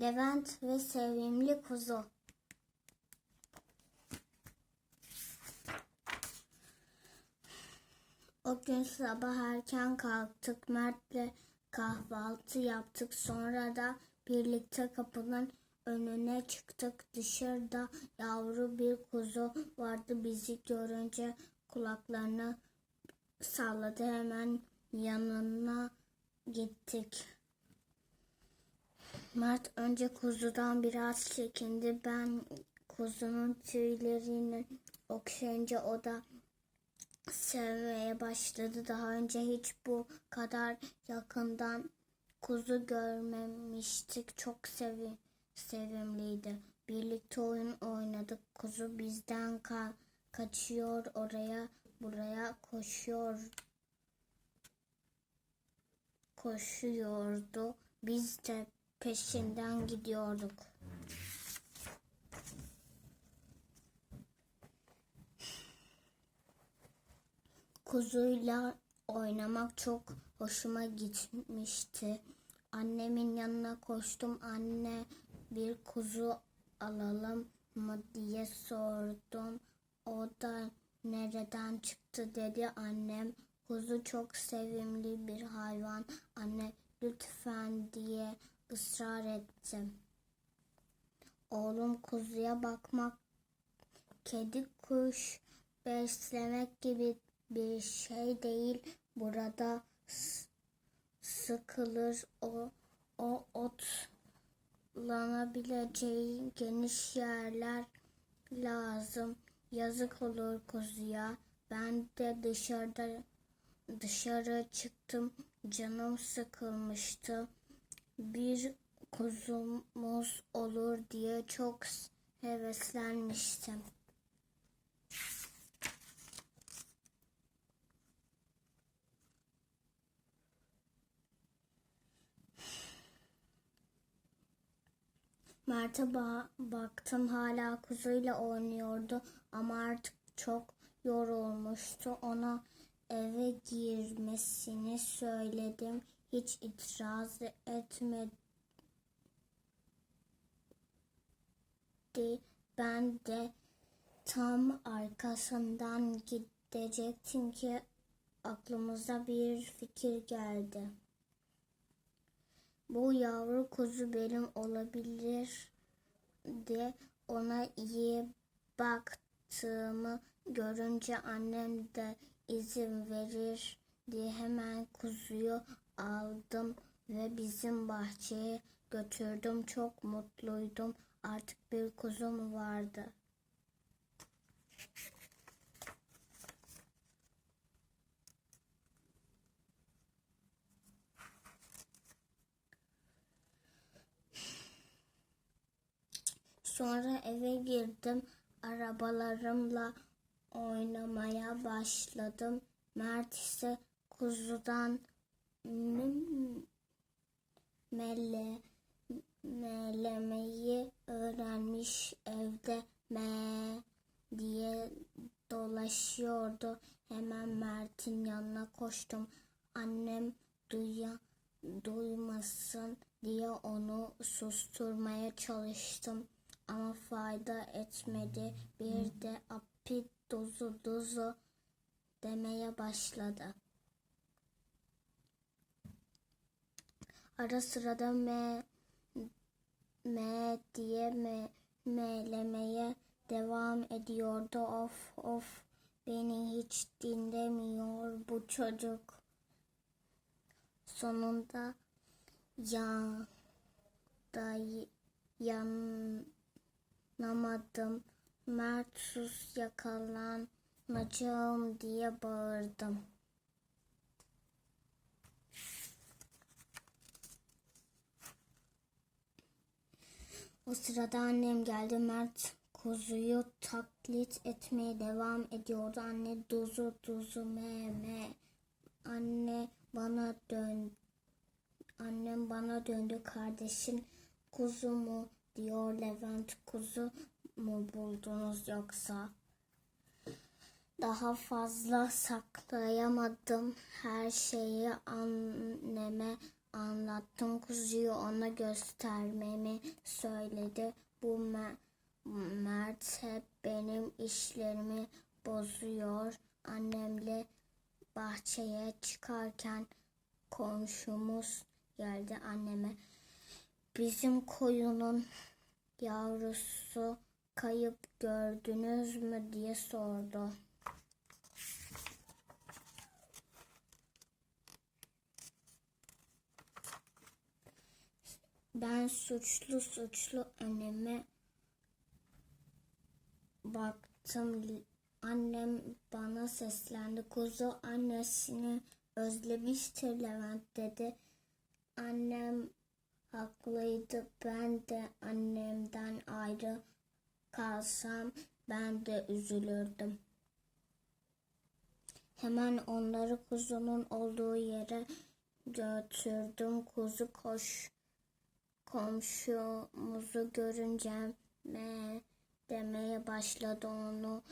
Levent ve sevimli kuzu. O gün sabah erken kalktık. Mert'le kahvaltı yaptık. Sonra da birlikte kapının önüne çıktık. Dışarıda yavru bir kuzu vardı. Bizi görünce kulaklarını salladı. Hemen yanına gittik. Mert önce kuzudan biraz çekindi. Ben kuzunun tüylerini okşayınca o da sevmeye başladı. Daha önce hiç bu kadar yakından kuzu görmemiştik. Çok sevi sevimliydi. Birlikte oyun oynadık. Kuzu bizden ka- kaçıyor oraya buraya koşuyor koşuyordu. Biz de peşinden gidiyorduk. Kuzuyla oynamak çok hoşuma gitmişti. Annemin yanına koştum. Anne bir kuzu alalım mı diye sordum. O da nereden çıktı dedi annem. Kuzu çok sevimli bir hayvan. Anne lütfen diye ısrar ettim. Oğlum kuzuya bakmak, kedi kuş beslemek gibi bir şey değil. Burada sıkılır o o otlanabileceği geniş yerler lazım. Yazık olur kuzuya. Ben de dışarıda dışarı çıktım. Canım sıkılmıştı. Bir kuzumuz olur diye çok heveslenmiştim. Mert'e ba- baktım hala kuzuyla oynuyordu ama artık çok yorulmuştu. Ona eve girmesini söyledim. Hiç itiraz etmedi. Ben de tam arkasından gidecektim ki aklımıza bir fikir geldi. Bu yavru kuzu benim olabilir de ona iyi baktığımı görünce annem de izin verir diye hemen kuzuyu aldım ve bizim bahçeye götürdüm. Çok mutluydum. Artık bir kuzum vardı. Sonra eve girdim. Arabalarımla oynamaya başladım. Mert ise kuzudan mele melemeyi öğrenmiş evde me diye dolaşıyordu. Hemen Mert'in yanına koştum. Annem duya, duymasın diye onu susturmaya çalıştım. Ama fayda etmedi. Bir de api dozu dozu demeye başladı. Ara sırada me me diye me melemeye devam ediyordu. Of of beni hiç dinlemiyor bu çocuk. Sonunda ya da yanamadım. Mert sus yakalanacağım diye bağırdım. O sırada annem geldi. Mert kuzuyu taklit etmeye devam ediyordu. Anne duzu duzu me me. Anne bana dön. Annem bana döndü. Kardeşin kuzu mu diyor Levent. Kuzu mu buldunuz yoksa? Daha fazla saklayamadım. Her şeyi anneme anlattım. Kuzuyu ona göstermemi söyledi. Bu Me- Mert hep benim işlerimi bozuyor. Annemle bahçeye çıkarken komşumuz geldi anneme. Bizim koyunun yavrusu kayıp gördünüz mü diye sordu. Ben suçlu suçlu anneme baktım. Annem bana seslendi. Kuzu annesini özlemiştir Levent dedi. Annem haklıydı. Ben de annemden ayrı kalsam ben de üzülürdüm. Hemen onları kuzunun olduğu yere götürdüm. Kuzu koş komşumuzu görünce me demeye başladı onu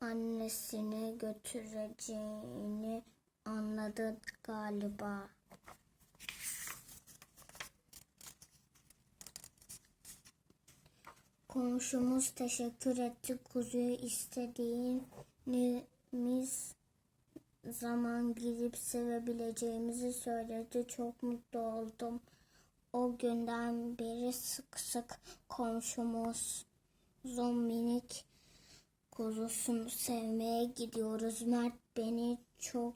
annesine götüreceğini anladı galiba. Komşumuz teşekkür etti. Kuzuyu istediğimiz zaman gidip sevebileceğimizi söyledi. Çok mutlu oldum. O günden beri sık sık komşumuzun minik kuzusunu sevmeye gidiyoruz. Mert beni çok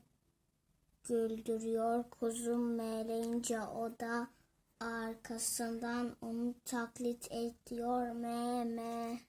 güldürüyor. Kuzum meğleyince o da arkasından onu taklit ediyor. Me me.